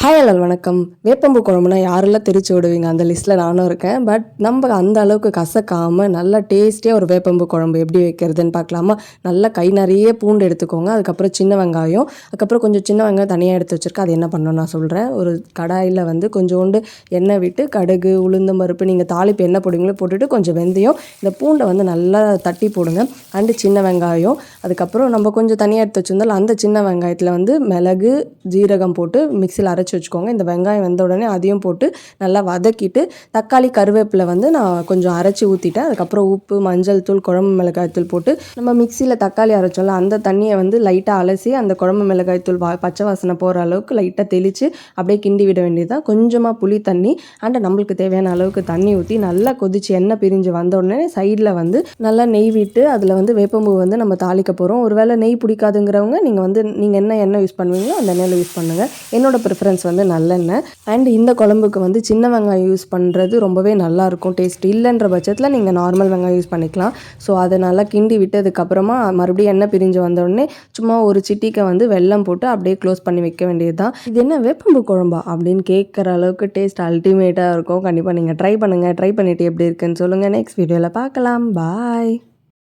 Hi அலல் வணக்கம். வேப்பம்பு குழம்புனா யாரெல்லாம் தெரிச்சு விடுவீங்க? அந்த லிஸ்ட்டில் நானும் இருக்கேன். பட் நம்ம அந்த அளவுக்கு கசக்காமல் நல்லா டேஸ்டியாக ஒரு வேப்பம்பு குழம்பு எப்படி வைக்கிறதுன்னு பார்க்கலாமா? நல்லா கை நிறைய பூண்டு எடுத்துக்கோங்க. அதுக்கப்புறம் சின்ன வெங்காயம். அதுக்கப்புறம் கொஞ்சம் சின்ன வெங்காயம் தனியாக எடுத்து வச்சுருக்கேன். அது என்ன பண்ணணும் நான் சொல்கிறேன் ஒரு கடாயில் வந்து கொஞ்சோண்டு எண்ணெய் விட்டு கடுகு உளுந்தம் பருப்பு நீங்கள் தாளிப்பு என்ன போடுவீங்களோ போட்டுட்டு கொஞ்சம் வெந்தயம். இந்த பூண்டை வந்து நல்லா தட்டி போடுங்க. அண்டு சின்ன வெங்காயம். அதுக்கப்புறம் நம்ம கொஞ்சம் தனியாக எடுத்து வச்சுருந்தாலும் அந்த சின்ன வெங்காயத்தில் வந்து மிளகு ஜீரகம் போட்டு மிக்சியில் அரைச்சி வச்சுக்கோங்க. இந்த வெங்காயம் வெந்த உடனே அதையும் போட்டு நல்லா வதக்கிட்டு தக்காளி கருவேப்பிலை வந்து நான் கொஞ்சம் அரைச்சி ஊற்றிட்டேன் அதுக்கப்புறம் உப்பு மஞ்சள் தூள் குழம்பு மிளகாய் தூள் போட்டு நம்ம மிக்சியில் தக்காளி அரைச்சோம்ல அந்த தண்ணியை வந்து லைட்டாக அலசி அந்த குழம்பு மிளகாய் தூள் வா பச்சை வாசனை போகிற அளவுக்கு லைட்டாக தெளித்து அப்படியே கிண்டி விட வேண்டியதுதான். கொஞ்சமாக புளி தண்ணி அண்ட் நம்மளுக்கு தேவையான அளவுக்கு தண்ணி ஊற்றி நல்லா கொதிச்சு எண்ணெய் பிரிஞ்சு வந்த உடனே சைடில் வந்து நல்லா நெய் விட்டு அதில் வந்து வேப்பம்பூ வந்து நம்ம தாளிக்க போகிறோம் ஒருவேளை நெய் பிடிக்காதுங்கிறவங்க நீங்கள் வந்து நீங்கள் என்ன எண்ணெய் யூஸ் பண்ணுவீங்களோ அந்த எண்ணெயில் யூஸ் பண்ணுங்கள் என்னோட ப்ரிஃபரன்ஸ் வந்து நல்லெண்ணெய். அண்ட் இந்த குழம்புக்கு வந்து சின்ன வெங்காயம் யூஸ் பண்ணுறது ரொம்பவே நல்லாயிருக்கும் டேஸ்ட் இல்லைன்ற பட்சத்தில் நீங்கள் நார்மல் வெங்காயம் யூஸ் பண்ணிக்கலாம். ஸோ அதை நல்லா கிண்டி விட்டதுக்கப்புறமா மறுபடியும் எண்ணெய் பிரிஞ்சு வந்தோடனே சும்மா ஒரு சிட்டிக்கை வந்து வெல்லம் போட்டு அப்படியே க்ளோஸ் பண்ணி வைக்க வேண்டியது தான் இது என்ன வேப்பம்பு குழம்பா? அப்படின்னு கேட்குற அளவுக்கு டேஸ்ட் அல்டிமேட்டாக இருக்கும். கண்டிப்பாக நீங்கள் ட்ரை பண்ணுங்கள் ட்ரை பண்ணிவிட்டு எப்படி இருக்குன்னு சொல்லுங்கள் நெக்ஸ்ட் வீடியோவில் பார்க்கலாம். பாய்